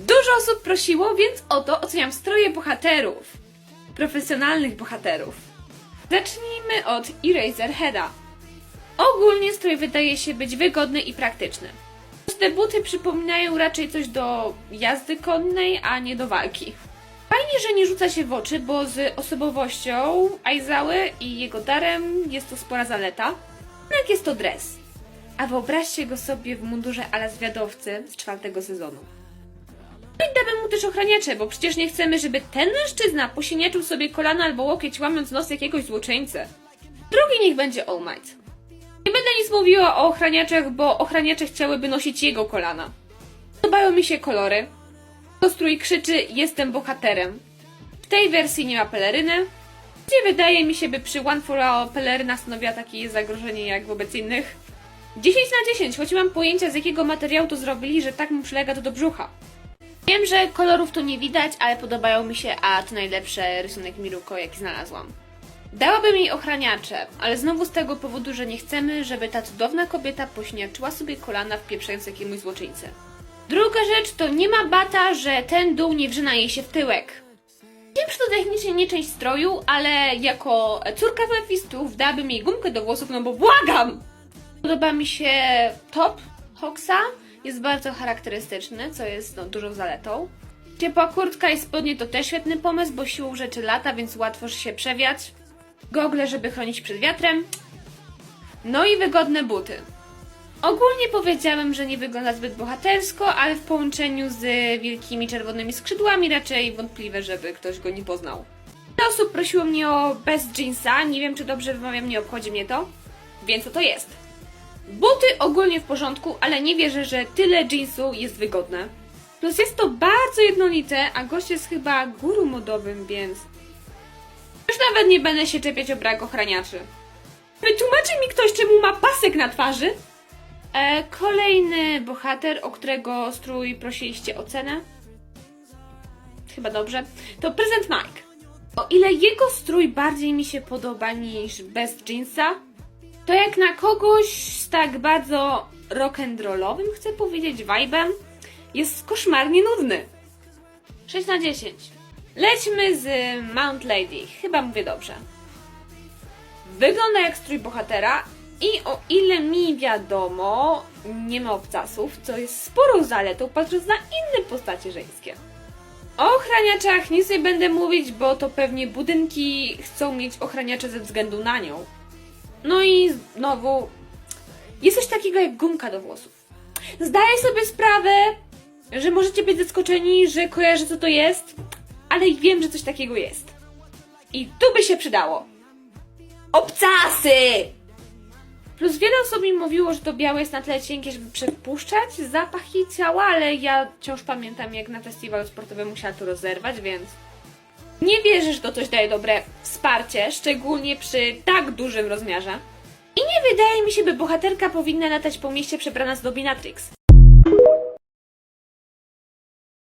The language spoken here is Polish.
Dużo osób prosiło, więc oto oceniam stroje bohaterów. Profesjonalnych bohaterów. Zacznijmy od Eraserheada. Ogólnie strój wydaje się być wygodny i praktyczny. Te buty przypominają raczej coś do jazdy konnej, a nie do walki. Fajnie, że nie rzuca się w oczy, bo z osobowością Aizały i jego darem jest to spora zaleta. Jednak jest to dres. A wyobraźcie go sobie w mundurze ala zwiadowcy z czwartego sezonu. Damy mu też ochraniacze, bo przecież nie chcemy, żeby ten mężczyzna posiniaczył sobie kolana albo łokieć łamiąc nos jakiegoś złoczyńcy. Drugi niech będzie All Might. Nie będę nic mówiła o ochraniaczach, bo ochraniacze chciałyby nosić jego kolana. Podobają mi się kolory. To strój krzyczy jestem bohaterem. W tej wersji nie ma peleryny, gdzie wydaje mi się, by przy One for All peleryna stanowiła takie zagrożenie jak wobec innych. 10 na 10, choć mam pojęcia z jakiego materiału to zrobili, że tak mu przylega to do brzucha. Wiem, że kolorów tu nie widać, ale podobają mi się, a to najlepszy rysunek Miruko, jaki znalazłam. Dałabym jej ochraniacze, ale znowu z tego powodu, że nie chcemy, żeby ta cudowna kobieta pośniaczyła sobie kolana wpieprzając jakiemuś złoczyńcy. Druga rzecz to nie ma bata, że ten dół nie wrzyna jej się w tyłek. Wiem, że to technicznie nie część stroju, ale jako córka Mefistów dałabym jej gumkę do włosów, no bo błagam! Podoba mi się top Hoxa, jest bardzo charakterystyczny, co jest no, dużą zaletą. Ciepła kurtka i spodnie to też świetny pomysł, bo siłą rzeczy lata, więc łatwo się przewiać. Gogle, żeby chronić przed wiatrem. No i wygodne buty. Ogólnie powiedziałem, że nie wygląda zbyt bohatersko, ale w połączeniu z wielkimi czerwonymi skrzydłami raczej wątpliwe, żeby ktoś go nie poznał. Wiele osób prosiło mnie o bez jeansa, nie wiem czy dobrze wymawiam, nie obchodzi mnie to, więc co to jest? Buty ogólnie w porządku, ale nie wierzę, że tyle jeansu jest wygodne. Plus jest to bardzo jednolite, a gość jest chyba guru modowym, więc... Już nawet nie będę się czepiać o brak ochraniaczy. Wytłumaczy mi ktoś, czemu ma pasek na twarzy? E, kolejny bohater, o którego strój prosiliście o cenę. Chyba dobrze. To prezent Mike. O ile jego strój bardziej mi się podoba niż bez jeansa, to jak na kogoś z tak bardzo rock'n'rollowym, chcę powiedzieć, vibem, jest koszmarnie nudny. 6 na 10. Lećmy z Mount Lady. Chyba mówię dobrze. Wygląda jak strój bohatera i o ile mi wiadomo, nie ma obcasów, co jest sporą zaletą, patrząc na inne postacie żeńskie. O ochraniaczach nic nie będę mówić, bo to pewnie budynki chcą mieć ochraniacze ze względu na nią. No i znowu, jest coś takiego jak gumka do włosów. Zdaję sobie sprawę, że możecie być zaskoczeni, że kojarzę co to jest, ale wiem, że coś takiego jest. I tu by się przydało. Obcasy! Plus wiele osób mi mówiło, że to białe jest na tyle cienkie, żeby przepuszczać zapach jej ciała, ale ja wciąż pamiętam, jak na festiwalu sportowym musiała to rozerwać, więc nie wierzę, że to coś daje dobre wsparcie, szczególnie przy tak dużym rozmiarze. I nie wydaje mi się, by bohaterka powinna latać po mieście przebrana z dominatrix.